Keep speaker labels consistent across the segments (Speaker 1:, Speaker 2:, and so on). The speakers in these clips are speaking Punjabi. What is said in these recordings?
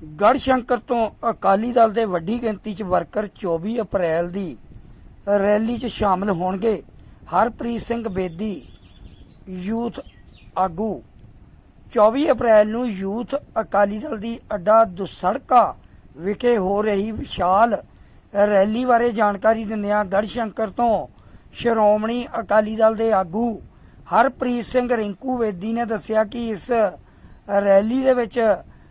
Speaker 1: ਗੜਸ਼ੰਕਰ ਤੋਂ ਅਕਾਲੀ ਦਲ ਦੇ ਵੱਡੀ ਗਿਣਤੀ 'ਚ ਵਰਕਰ 24 ਅਪ੍ਰੈਲ ਦੀ ਰੈਲੀ 'ਚ ਸ਼ਾਮਲ ਹੋਣਗੇ। ਹਰਪ੍ਰੀਤ ਸਿੰਘ ਬੇਦੀ, ਯੂਥ ਆਗੂ। 24 ਅਪ੍ਰੈਲ ਨੂੰ ਯੂਥ ਅਕਾਲੀ ਦਲ ਦੀ ਅੱਡਾ ਦੁਸੜਕਾ ਵਿਖੇ ਹੋ ਰਹੀ ਵਿਸ਼ਾਲ ਰੈਲੀ ਬਾਰੇ ਜਾਣਕਾਰੀ ਦਿੰਦਿਆਂ ਗੜਸ਼ੰਕਰ ਤੋਂ ਸ਼੍ਰੋਮਣੀ ਅਕਾਲੀ ਦਲ ਦੇ ਆਗੂ ਹਰਪ੍ਰੀਤ ਸਿੰਘ ਰਿੰਕੂ ਵੇਦੀ ਨੇ ਦੱਸਿਆ ਕਿ ਇਸ ਰੈਲੀ ਦੇ ਵਿੱਚ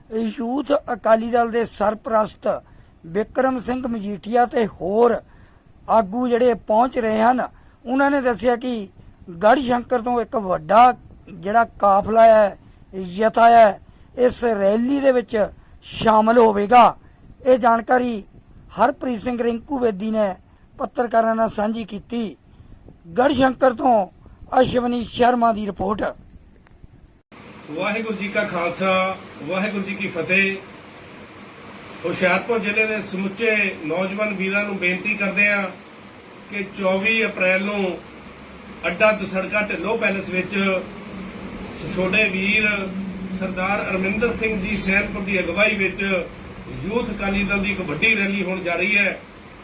Speaker 1: ਯੂਥ ਅਕਾਲੀ ਦਲ ਦੇ ਸਰਪ੍ਰਸਤ ਵਿਕਰਮ ਸਿੰਘ ਮਜੀਠੀਆ ਤੇ ਹੋਰ ਆਗੂ ਜਿਹੜੇ ਪਹੁੰਚ ਰਹੇ ਹਨ, ਉਹਨਾਂ ਨੇ ਦੱਸਿਆ ਕਿ ਗੜਸ਼ੰਕਰ ਤੋਂ ਇੱਕ ਵੱਡਾ ਜਿਹੜਾ ਕਾਫਲਾ ਹੈ, ਯਥਾ ਹੈ, ਇਸ ਰੈਲੀ ਦੇ ਵਿੱਚ ਸ਼ਾਮਲ ਹੋਵੇਗਾ। ਇਹ ਜਾਣਕਾਰੀ ਹਰਪ੍ਰੀਤ ਸਿੰਘ ਰਿੰਕੂ ਬੇਦੀ ਨੇ ਪੱਤਰਕਾਰਾਂ ਨਾਲ ਸਾਂਝੀ ਕੀਤੀ। ਗੜਸ਼ੰਕਰ ਤੋਂ ਅਸ਼ਵਨੀ ਸ਼ਰਮਾ ਦੀ ਰਿਪੋਰਟ।
Speaker 2: ਵਾਹਿਗੁਰੂ ਜੀ ਕਾ ਖਾਲਸਾ, ਵਾਹਿਗੁਰੂ ਜੀ ਕੀ ਫਤਿਹ। ਹੁਸ਼ਿਆਰਪੁਰ ਜ਼ਿਲ੍ਹੇ ਦੇ ਸਮੁੱਚੇ ਨੌਜਵਾਨ ਵੀਰਾਂ ਨੂੰ ਬੇਨਤੀ ਕਰਦੇ ਆ ਕਿ 24 ਅਪ੍ਰੈਲ ਨੂੰ ਅੱਡਾ ਦਸੜਕਾ ਢਿੱਲੋਂ ਪੈਲਸ ਵਿੱਚ ਛੋਟੇ ਵੀਰ ਸਰਦਾਰ ਅਰਮਿੰਦਰ ਸਿੰਘ ਜੀ ਸੈਨਪੁਰ ਦੀ ਅਗਵਾਈ ਵਿੱਚ ਯੂਥ ਅਕਾਲੀ ਦਲ ਦੀ ਇੱਕ ਵੱਡੀ ਰੈਲੀ ਹੋਣ ਜਾ ਰਹੀ ਹੈ,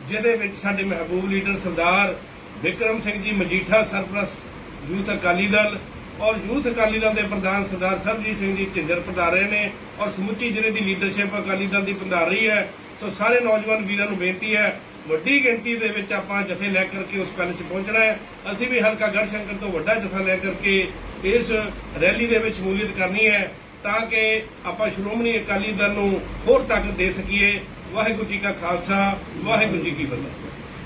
Speaker 2: ਜਿਹਦੇ ਵਿੱਚ ਸਾਡੇ ਮਹਿਬੂਬ ਲੀਡਰ ਸਰਦਾਰ ਵਿਕਰਮ ਸਿੰਘ ਜੀ ਮਜੀਠਾ ਸਰਪ੍ਰਸਤ ਯੂਥ ਅਕਾਲੀ ਦਲ ਔਰ ਯੂਥ ਅਕਾਲੀ ਦਲ ਦੇ ਪ੍ਰਧਾਨ ਸਰਦਾਰ ਸਰਬਜੀਤ ਸਿੰਘ ਜੀ ਝਿੰਜਰ ਪਧਾਰ ਰਹੇ ਨੇ ਔਰ ਸਮੁੱਚੀ ਜ਼ਿਲ੍ਹੇ ਦੀ ਲੀਡਰਸ਼ਿਪ ਅਕਾਲੀ ਦਲ ਦੀ ਪਧਾਰ ਰਹੀ ਹੈ। ਸੋ ਸਾਰੇ ਨੌਜਵਾਨ ਵੀਰਾਂ ਨੂੰ ਬੇਨਤੀ ਹੈ, ਵੱਡੀ ਗਿਣਤੀ ਦੇ ਵਿੱਚ ਆਪਾਂ ਜਥੇ ਲੈ ਕਰਕੇ ਉਸ ਪੈਲਸ 'ਚ ਪਹੁੰਚਣਾ ਹੈ। ਅਸੀਂ ਵੀ ਹਲਕਾ ਗੜਸ਼ੰਕਰ ਤੋਂ ਵੱਡਾ ਜਥਾ ਲੈ ਕਰਕੇ ਇਸ ਰੈਲੀ ਦੇ ਵਿੱਚ ਸ਼ਮੂਲੀਅਤ ਕਰਨੀ ਹੈ ਤਾਂ ਕਿ ਆਪਾਂ ਸ਼੍ਰੋਮਣੀ ਅਕਾਲੀ ਦਲ ਨੂੰ ਹੋਰ ਤਾਕਤ ਦੇ ਸਕੀਏ। ਵਾਹਿਗੁਰੂ ਜੀ ਕਾ ਖਾਲਸਾ, ਵਾਹਿਗੁਰੂ ਜੀ ਕੀ ਫਤਿਹ।